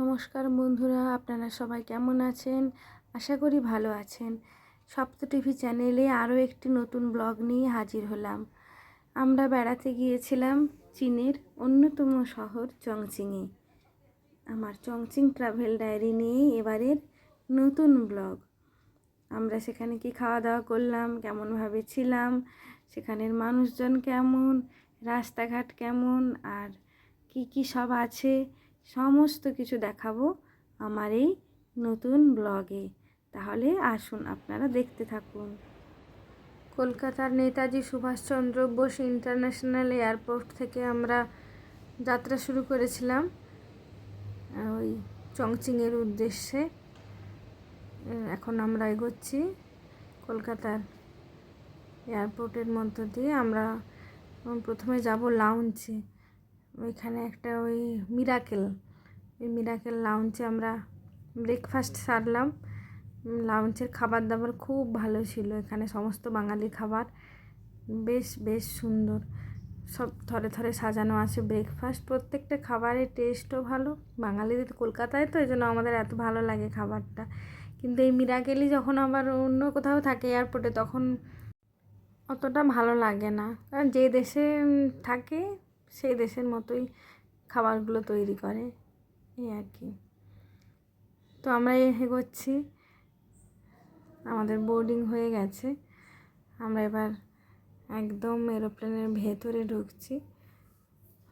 নমস্কার বন্ধুরা, আপনারা সবাই কেমন আছেন? আশা করি ভালো আছেন। সপ্ত টিভি চ্যানেলে আরও একটি নতুন ব্লগ নিয়ে হাজির হলাম। আমরা বেড়াতে গিয়েছিলাম চীনের অন্যতম শহর চংচিংয়ে আমার চংচিং ট্রাভেল ডায়েরি নিয়ে এবারের নতুন ব্লগ। আমরা সেখানে কি খাওয়া দাওয়া করলাম, কেমনভাবে ছিলাম, সেখানের মানুষজন কেমন, রাস্তাঘাট কেমন, আর কি কি সব আছে সমস্ত কিছু দেখাবো আমার এই নতুন ব্লগে। তাহলে আসুন আপনারা দেখতে থাকুন। কলকাতার নেতাজি সুভাষচন্দ্র বোস ইন্টারন্যাশনাল এয়ারপোর্ট থেকে আমরা যাত্রা শুরু করেছিলাম, ওই চংচিংয়ের উদ্দেশ্যে। এখন আমরা এগোচ্ছি কলকাতার এয়ারপোর্টের মধ্য দিয়ে। আমরা প্রথমে যাব লাউঞ্চে ওইখানে একটা ওই মিরাকেল ওই মিরাকেল লাউঞ্চে আমরা ব্রেকফাস্ট সারলাম। লাউঞ্চের খাবার দাবার খুব ভালো ছিল। এখানে সমস্ত বাঙালি খাবার বেশ বেশ সুন্দর। সব থরে থরে সাজানো আছে ব্রেকফাস্ট প্রত্যেকটা খাবারের টেস্টও ভালো। বাঙালিদের কলকাতায় তো এই জন্য আমাদের এত ভালো লাগে খাবারটা। কিন্তু এই মিরাকেলই যখন আবার অন্য কোথাও থাকে এয়ারপোর্টে তখন অতটা ভালো লাগে না। কারণ যে দেশে থাকে সেই দেশের মতোই খাবারগুলো তৈরি করে, এই আর কি। তো আমরা এগোচ্ছি। আমাদের বোর্ডিং হয়ে গেছে। আমরা এবার একদম এরোপ্লেনের ভেতরে ঢুকছি।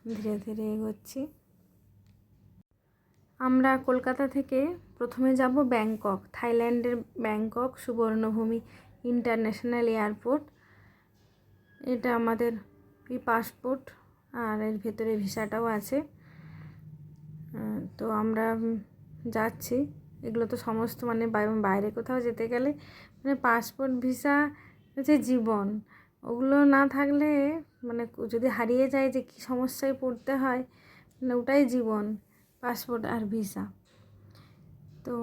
ধীরে ধীরে এগোচ্ছি। আমরা কলকাতা থেকে প্রথমে যাব ব্যাংকক, থাইল্যান্ডের ব্যাংকক সুবর্ণভূমি ইন্টারন্যাশনাল এয়ারপোর্ট এটা আমাদের পাসপোর্ট আর এর ভেতরে ভিসাটাও আছে। তো আমরা যাচ্ছি। এগুলো তো সমস্ত মানে বাইরে কোথাও যেতে গেলে মানে পাসপোর্ট ভিসা হচ্ছে জীবন, ওগুলো না থাকলে মানে যদি হারিয়ে যায় যে কী সমস্যায় পড়তে হয় মানে ওটাই জীবন পাসপোর্ট আর ভিসা তো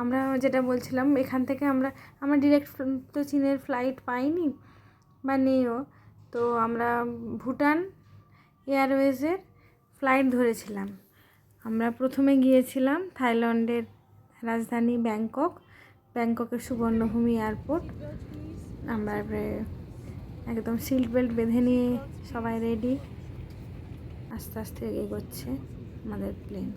আমরা যেটা বলছিলাম, এখান থেকে আমরা আমরা ডিরেক্ট তো চীনের ফ্লাইট পাইনি বা নেইও। তো আমরা ভুটান এয়ারওয়েজের ফ্লাইট ধরেছিলাম। আমরা প্রথমে গিয়েছিলাম থাইল্যান্ডের রাজধানী ব্যাংকক, ব্যাংককের সুবর্ণভূমি এয়ারপোর্ট। আমরা একদম সিট বেল্ট বেঁধে নিয়ে সবাই রেডি। আস্তে আস্তে এগোচ্ছে আমাদের plane.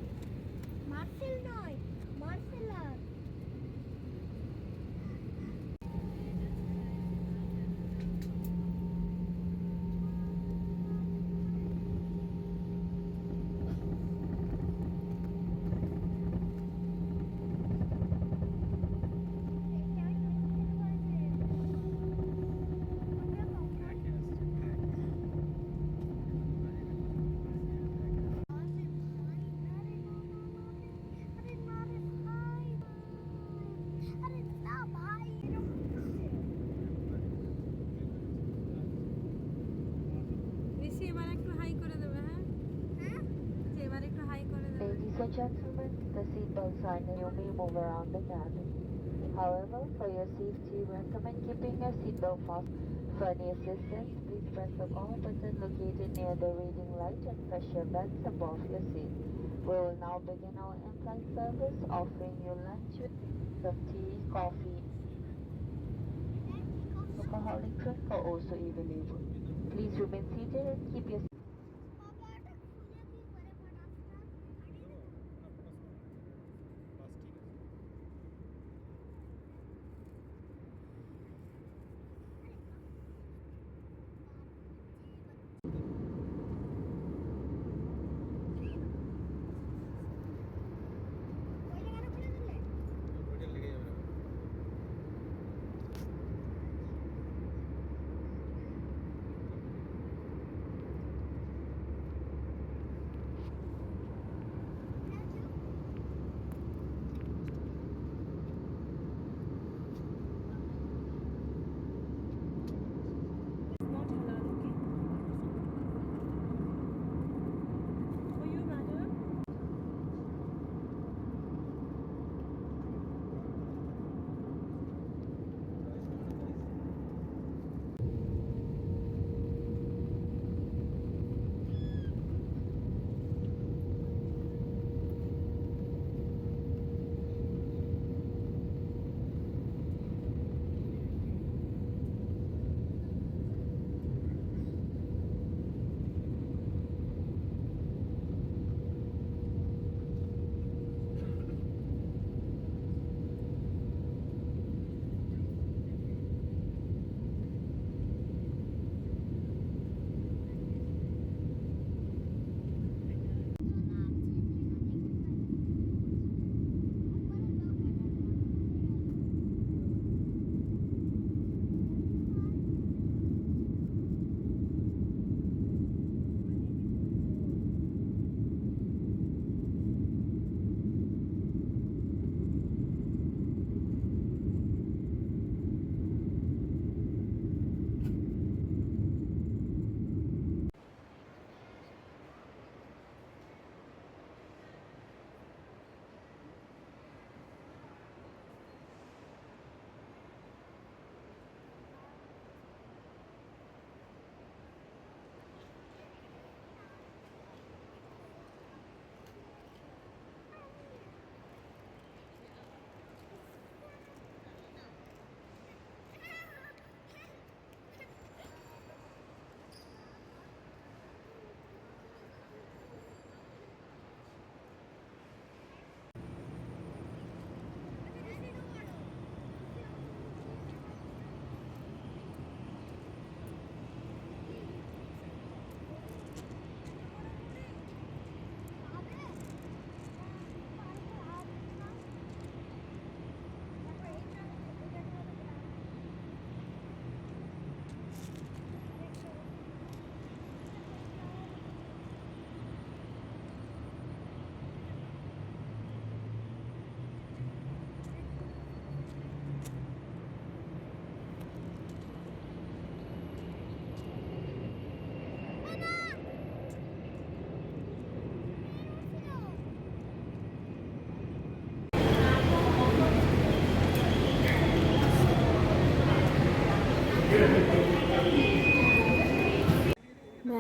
Gentlemen, the seatbelt sign you may move around the cabin. However, for your safety, we recommend keeping your seatbelt fast. For any assistance, please press the call button located near the reading light and press your bags above your seat. We will now begin our in-flight service, offering you lunch with some tea, coffee, alcoholic drink are also available. Please remain seated and keep your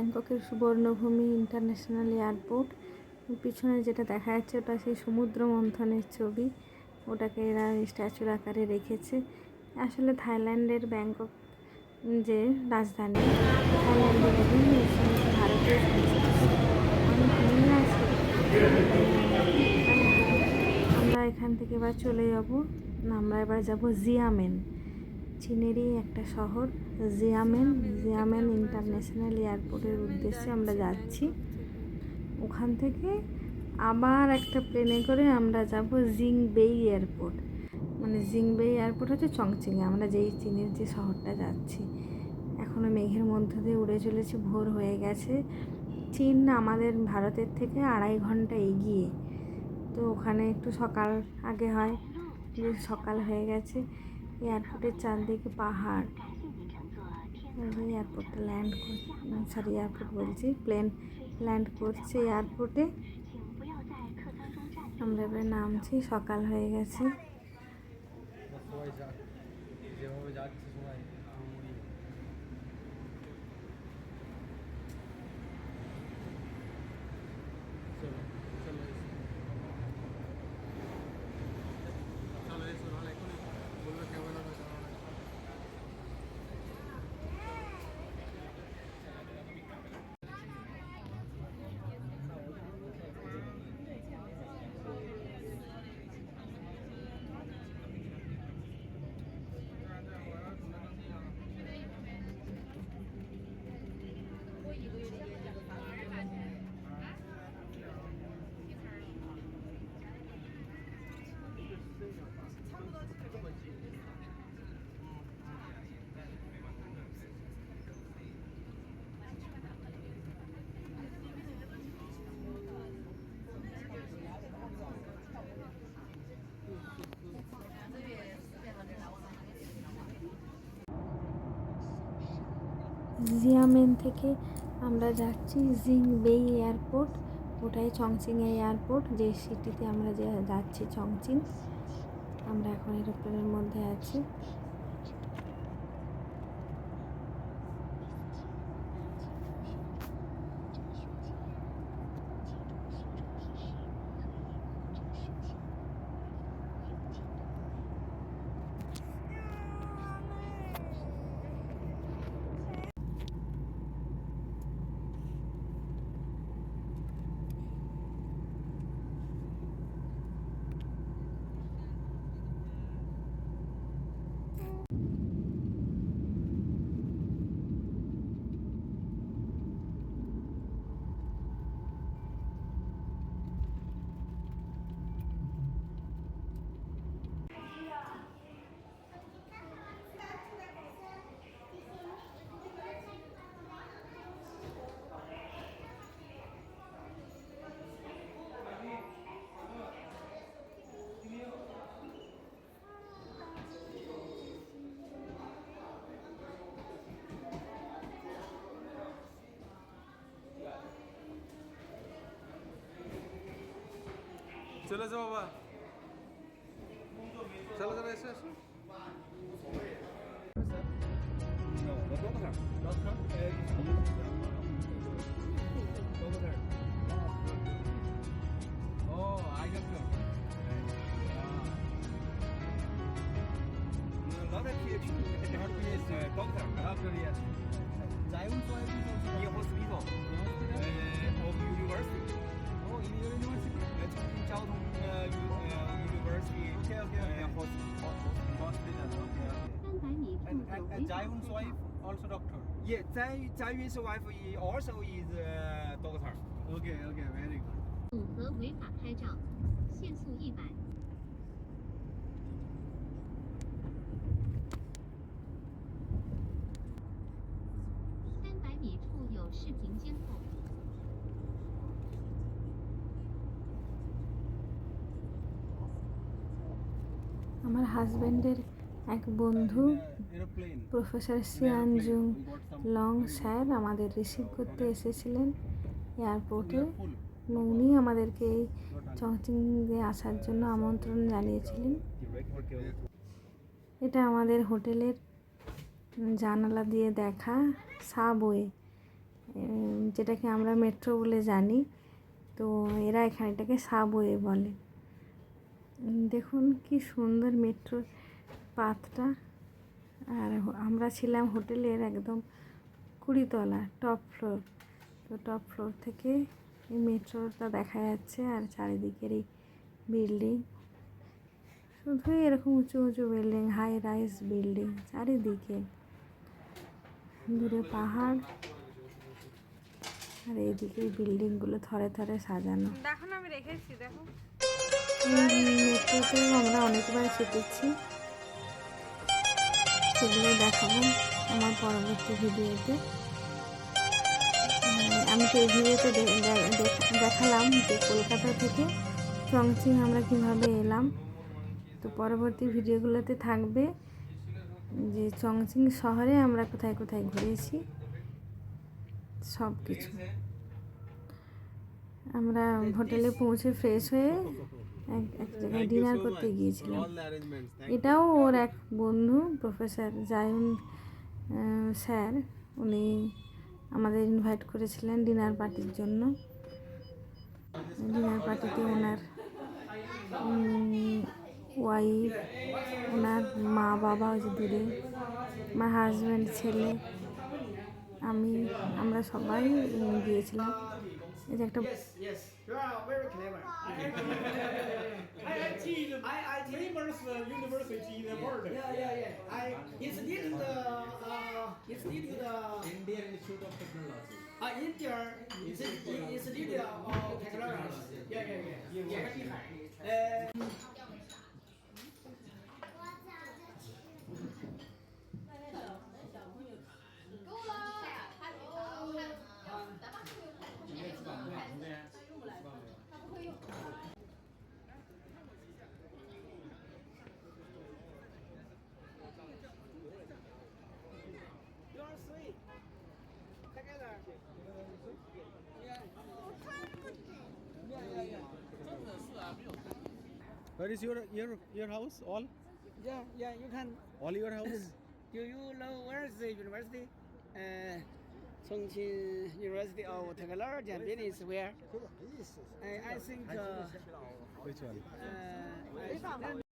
ব্যাংককের সুবর্ণভূমি international airport. পিছনে যেটা দেখা যাচ্ছে ওটা সেই সমুদ্র মন্থনের ছবি। ওটাকে এরা স্ট্যাচুর আকারে রেখেছে। আসলে থাইল্যান্ডের ব্যাংকক যে রাজধানী, থাইল্যান্ডের বিভিন্ন ভারতীয় আমরা এখান থেকে এবার চলে যাব। আমরা এবার যাব জিয়ামেন, চীনেরই একটা শহর। জিয়ামেন জিয়ামেন ইন্টারন্যাশনাল এয়ারপোর্টের উদ্দেশ্যে আমরা যাচ্ছি। ওখান থেকে আবার একটা প্লেনে করে আমরা যাব জিংবেই এয়ারপোর্ট। মানে জিংবেই এয়ারপোর্ট হচ্ছে চংচিংয়ে, আমরা যেই চীনের যে শহরটা যাচ্ছি। এখনও মেঘের মধ্য দিয়ে উড়ে চলেছে, ভোর হয়ে গেছে। চীন আমাদের ভারতের থেকে আড়াই ঘণ্টা এগিয়ে। তো ওখানে একটু সকাল আগে হয়, সকাল হয়ে গেছে। এয়ারপোর্টের চারদিকে পাহাড়। এয়ারপোর্টে ল্যান্ড সরি এয়ারপোর্ট বলছি প্লেন ল্যান্ড করছে এয়ারপোর্টে আমরা এবার নামছি, সকাল হয়ে গেছে। সবাই যা যেভাবে যাচ্ছে সবাই। জিয়ামেন থেকে আমরা যাচ্ছি জিংবেই এয়ারপোর্ট, ওটাই চংচিং এয়ারপোর্ট, যে সিটিতে আমরা যে যাচ্ছি চংচিং, আমরা এখন এরোপ্লেনের মধ্যে আছি। চলে যাও বাবা চলো চলো এসো এসো Oh, I got you. Not a PhD. Not PhD. Uh, doctor. Doctor, yes. Zion Soil is also in hospital uh, of university. Oh, in your university? 在在运输 wife also doctor. Yeah, 在在运输 wife, he also is doctor. Okay, okay, very good. 组合违法拍照 হাজব্যান্ডের এক বন্ধু. Professor সিয়ানজুং Long sir আমাদের receive করতে এসেছিলেন এয়ারপোর্টে উনি আমাদেরকে এই চংচিংয়ে আসার জন্য আমন্ত্রণ জানিয়েছিলেন। এটা আমাদের হোটেলের জানালা দিয়ে দেখা সাবওয়ে যেটাকে আমরা মেট্রো বলে জানি। তো এরা এখানে এটাকে সাবওয়ে বলে। দেখুন কি সুন্দর মেট্রোর পাতটা। আর আমরা ছিলাম হোটেলের একদম কুড়িতলা, টপ ফ্লোর। তো টপ ফ্লোর থেকে এই মেট্রোটা দেখা যাচ্ছে আর চারিদিকের এই বিল্ডিং। শুধুই এরকম উঁচু উঁচু বিল্ডিং, হাই রাইস বিল্ডিং চারিদিকে। দূরে পাহাড়। আর এইদিকে বিল্ডিংগুলো থরে থরে সাজানো। দেখো আমি রেখেছি, দেখো। মেট্রোতে আমরা অনেকবার চেপেছি সেগুলো দেখাবো আমার পরবর্তী ভিডিওতে। আমি তো এই ভিডিওতে দেখালাম যে কলকাতা থেকে চংচিং আমরা কীভাবে এলাম। তো পরবর্তী ভিডিওগুলোতে থাকবে যে চংচিং শহরে আমরা কোথায় কোথায় ঘুরেছি সব কিছু আমরা হোটেলে পৌঁছে ফ্রেশ হয়ে এক এক জায়গায় ডিনার করতে গিয়েছিলাম। এটাও ওর এক বন্ধু প্রফেসর জায়ুন স্যার। উনি আমাদের ইনভাইট করেছিলেন ডিনার পার্টির জন্য। ডিনার পার্টিতে ওনার ওয়াইফ ওনার মা বাবা ওই যে দূরে আমার হাজব্যান্ড ছেলে আমি আমরা সবাই গিয়েছিলাম। যে একটা you are very clever. IIT, IIT famous university in the world. Yeah, yeah, yeah. I institute the uh, institute the Indian Institute of Technology. Uh, India Institute Institute of Technology. Yeah, yeah, yeah. yeah. Uh, you are sweet. Together. Where is your your your house? All Yeah, yeah, you can. all your house? Do you know where is the university? Uh, Chongqing University of Technology and Business where? I, I think uh, Which one? uh, I-